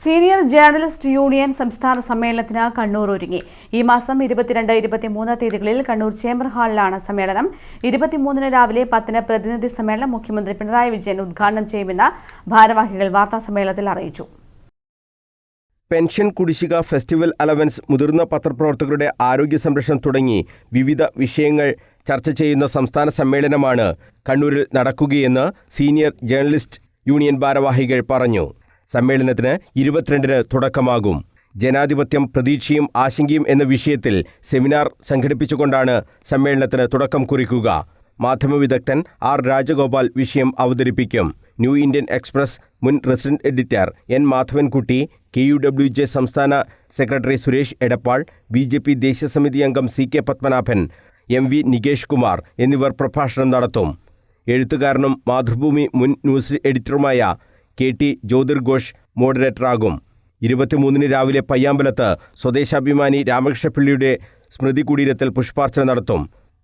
Senior journalist union സംസ്ഥാന സമ്മേളനത്തിന് കണ്ണൂർ ഒരുങ്ങി. ഈ മാസം ഇരുപത്തിരണ്ട് ഇരുപത്തിമൂന്ന് തീയതികളിൽ കണ്ണൂർ ചേംബർ ഹാളിലാണ് സമ്മേളനം. ഇരുപത്തിമൂന്നിന് രാവിലെ പത്തിന് പ്രതിനിധി സമ്മേളനം മുഖ്യമന്ത്രി പിണറായി വിജയൻ ഉദ്ഘാടനം ചെയ്യുമെന്ന് ഭാരവാഹികൾ വാർത്താസമ്മേളനത്തിൽ അറിയിച്ചു. പെൻഷൻ കുടിശ്ശിക ഫെസ്റ്റിവൽ അലവൻസ് മുതിർന്ന പത്രപ്രവർത്തകരുടെ ആരോഗ്യ സംരക്ഷണം തുടങ്ങി വിവിധ വിഷയങ്ങൾ ചർച്ച ചെയ്യുന്ന സംസ്ഥാന സമ്മേളനമാണ് കണ്ണൂരിൽ നടക്കുകയെന്ന് സീനിയർ ജേർണലിസ്റ്റ് യൂണിയൻ ഭാരവാഹികൾ പറഞ്ഞു. സമ്മേളനത്തിന് ഇരുപത്തിരണ്ടിന് തുടക്കമാകും. ജനാധിപത്യം പ്രതീക്ഷയും ആശങ്കയും എന്ന വിഷയത്തിൽ സെമിനാർ സംഘടിപ്പിച്ചുകൊണ്ടാണ് സമ്മേളനത്തിന് തുടക്കം കുറിക്കുക. മാധ്യമ വിദഗ്ധൻ ആർ രാജഗോപാൽ വിഷയം അവതരിപ്പിക്കും. ന്യൂ ഇന്ത്യൻ എക്സ്പ്രസ് മുൻ resident editor N Madhavankutty K U W J സംസ്ഥാന secretary Suresh Edappal B J P ദേശീയ സമിതി അംഗം C K Padmanabhan M V Nikesh Kumar എന്നിവർ പ്രഭാഷണം നടത്തും. എഴുത്തുകാരനും മാതൃഭൂമി മുൻ ന്യൂസ് എഡിറ്ററുമായ കെ ടി ജ്യോതിർഘോഷ് മോഡറേറ്ററാകും. ഇരുപത്തിമൂന്നിന് രാവിലെ പയ്യാമ്പലത്ത് സ്വദേശാഭിമാനി രാമകൃഷ്ണപിള്ളിയുടെ സ്മൃതി കുടീരത്തിൽ പുഷ്പാർച്ചന നടത്തും.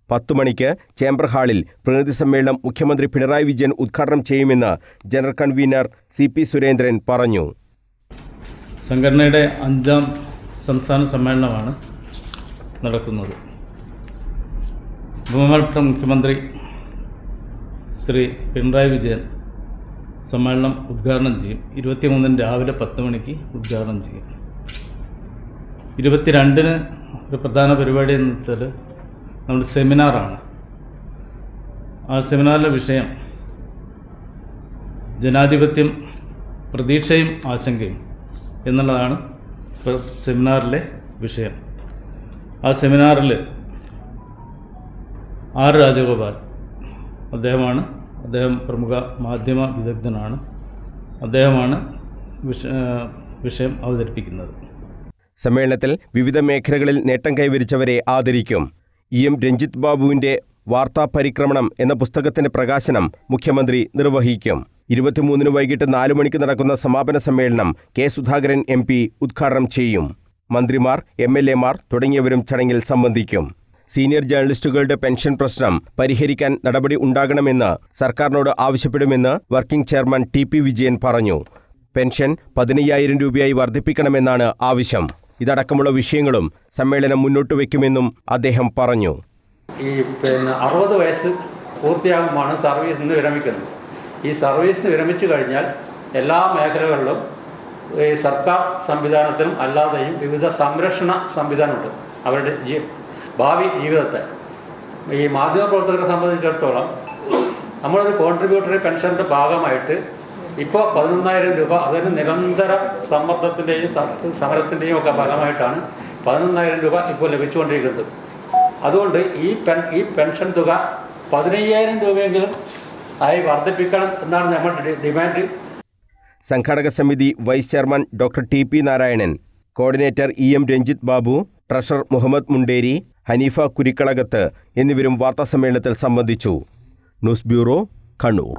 പത്തു മണിക്ക് ചേംബർ ഹാളിൽ പ്രതിനിധി സമ്മേളനം മുഖ്യമന്ത്രി പിണറായി വിജയൻ ഉദ്ഘാടനം ചെയ്യുമെന്ന് general convener C P Surendran പറഞ്ഞു. സംഘടനയുടെ അഞ്ചാം സംസ്ഥാന സമ്മേളനമാണ് നടക്കുന്നത്. ബഹുമാനപ്പെട്ട മുഖ്യമന്ത്രി ശ്രീ പിണറായി വിജയൻ സമ്മേളനം ഉദ്ഘാടനം ചെയ്യും. ഇരുപത്തിമൂന്നിന് രാവിലെ പത്ത് മണിക്ക് ഉദ്ഘാടനം ചെയ്യും. ഇരുപത്തിരണ്ടിന് ഒരു പ്രധാന പരിപാടി എന്ന് വെച്ചാൽ നമ്മുടെ സെമിനാറാണ് ആ സെമിനാറിലെ വിഷയം ജനാധിപത്യം പ്രതീക്ഷയും ആശങ്കയും എന്നുള്ളതാണ് സെമിനാറിലെ വിഷയം. ആ സെമിനാറിൽ ആർ രാജഗോപാൽ അദ്ദേഹമാണ് അദ്ദേഹം പ്രമുഖ മാധ്യമ വിദഗ്ധനാണ്. അദ്ദേഹമാണ് വിഷ വിഷയം അവതരിപ്പിക്കുന്നത്. സമ്മേളനത്തിൽ വിവിധ മേഖലകളിൽ നേട്ടം കൈവരിച്ചവരെ ആദരിക്കും. ഇ എം രഞ്ജിത്ത് ബാബുവിന്റെ വാർത്താ പരിക്രമണം എന്ന പുസ്തകത്തിന്റെ പ്രകാശനം മുഖ്യമന്ത്രി നിർവഹിക്കും. ഇരുപത്തിമൂന്നിന് വൈകിട്ട് നാലു മണിക്ക് നടക്കുന്ന സമാപന സമ്മേളനം കെ സുധാകരൻ എം ഉദ്ഘാടനം ചെയ്യും. മന്ത്രിമാർ എം എൽ എമാർ തുടങ്ങിയവരും ചടങ്ങിൽ സംബന്ധിക്കും. സീനിയർ ജേർണലിസ്റ്റുകളുടെ പെൻഷൻ പ്രശ്നം പരിഹരിക്കാൻ നടപടി ഉണ്ടാകണമെന്ന് സർക്കാരിനോട് ആവശ്യപ്പെടുമെന്ന് working chairman T P Vijayan പറഞ്ഞു. പെൻഷൻ പതിനയ്യായിരം രൂപയായി വർദ്ധിപ്പിക്കണമെന്നാണ് ആവശ്യം. ഇതടക്കമുള്ള വിഷയങ്ങളും സമ്മേളനം മുന്നോട്ട് വയ്ക്കുമെന്നും അദ്ദേഹം പറഞ്ഞു. ഈ പിന്നെ അറുപത് വയസ്സ് പൂർത്തിയാകുമ്പോഴാണ് സർവീസിൽ നിന്ന് വിരമിക്കുന്നത്. ഈ സർവീസിൽ നിന്ന് വിരമിച്ചു കഴിഞ്ഞാൽ എല്ലാ മേഖലകളിലും ഈ സർക്കാർ സംവിധാനത്തിലും അല്ലാതെയും വിവിധ സംരക്ഷണ സംവിധാനമുണ്ട്. അവരുടെ ഭാവി ജീവിതത്തെ. ഈ മാധ്യമപ്രവർത്തകരെ സംബന്ധിച്ചിടത്തോളം നമ്മളൊരു കോൺട്രിബ്യൂട്ടറി പെൻഷന്റെ ഭാഗമായിട്ട് ഇപ്പോൾ പതിനൊന്നായിരം രൂപ അതിന് നിരന്തര സമ്മർദ്ദത്തിന്റെയും സമരത്തിന്റെയും ഒക്കെ ഫലമായിട്ടാണ് പതിനൊന്നായിരം രൂപ ഇപ്പോൾ ലഭിച്ചുകൊണ്ടിരിക്കുന്നത്. അതുകൊണ്ട് ഈ പെൻ ഈ പെൻഷൻ തുക പതിനയ്യായിരം രൂപയെങ്കിലും ആയി വർദ്ധിപ്പിക്കണം എന്നാണ് നമ്മുടെ ഡിമാൻഡ്. സംഘാടക സമിതി vice chairman doctor T P Narayanan coordinator E M Ranjith Babu treasurer Muhammad Munderi Hanifa Kurikkalakath എന്നിവരും വാർത്താസമ്മേളനത്തിൽ സംബന്ധിച്ചു. News bureau Kannur.